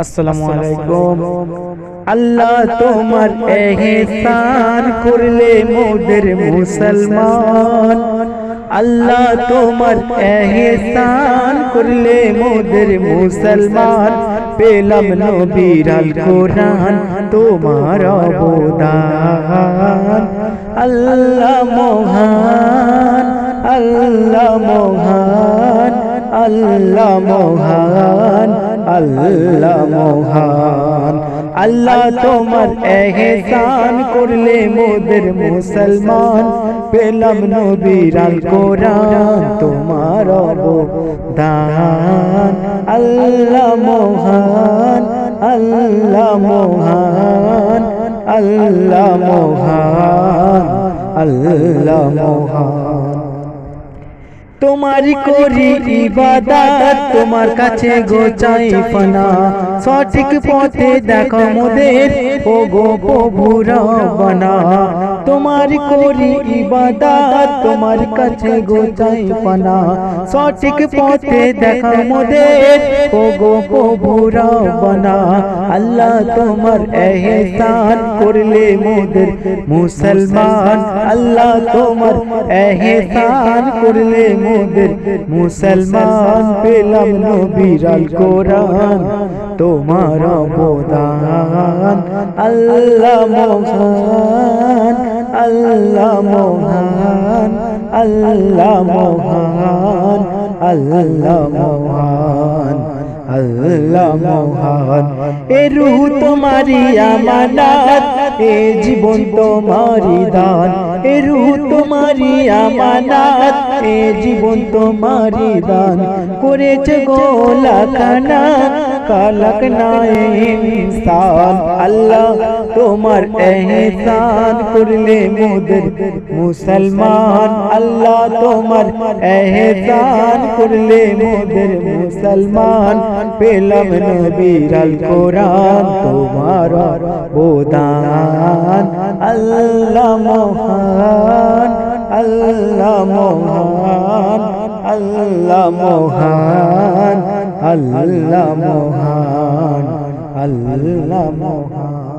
আসসালামু আলাইকুম। আল্লাহ তোমার এহসান করলে মোদের মুসলমান। আল্লাহ তোমার এহসান করলে মোদের মুসলমান। পেলাম নবীর আল কোরআন তোমার অবদান। আল্লাহ মহান আল্লাহ মহান আল্লাহ মহান। আল্লাহ মহান। আল্লাহ তোমার এহসান করলে মোদের মুসলমান। পেলাম নবীর আল কোরআন, তোমার অবদান। আল্লাহ মহান আল্লাহ মহান আল্লাহ মহান আল্লাহ মহান। তোমারি করি ইবাদত তোমার কাছে গোচাই ফনা। সঠিক পথে দেখো মোদের। ও গো প্রভুরা বনা তোমারি করি ইবাদত তোমার কাছে গোচাই ফনা সঠিক পথে দেখো মোদের। ও গো প্রভুরা বনা আল্লাহ তোমার এহসান করলে মোদের মুসলমান। আল্লাহ তোমার এহসান করলে মোদের মুসলমান পেলাম নবীর কোরআন। তোমার অবদান আল্লাহ মহান আল্লাহ মহান আল্লাহ মহান আল্লাহ মহান। আল্লাহ মহান। এ রূহ তোমারি আমানত, এ জীবন তোমারি দান। এ রূহ তোমারি আমানত, এ জীবন তোমারি দান। করেছে গোলা খানা কালক নায় ইনসান। আল্লাহ তোমার এহসান করলে মোদের মুসলমান। আল্লাহ তোমার এহসান করলে মোদের মুসলমান। পেলাম নবীর আল কোরআন, তোমার বোদান আল্লাহ মহান আল্লাহ মহান আল্লাহ মহান আল্লাহ মহান আল্লাহ মহান।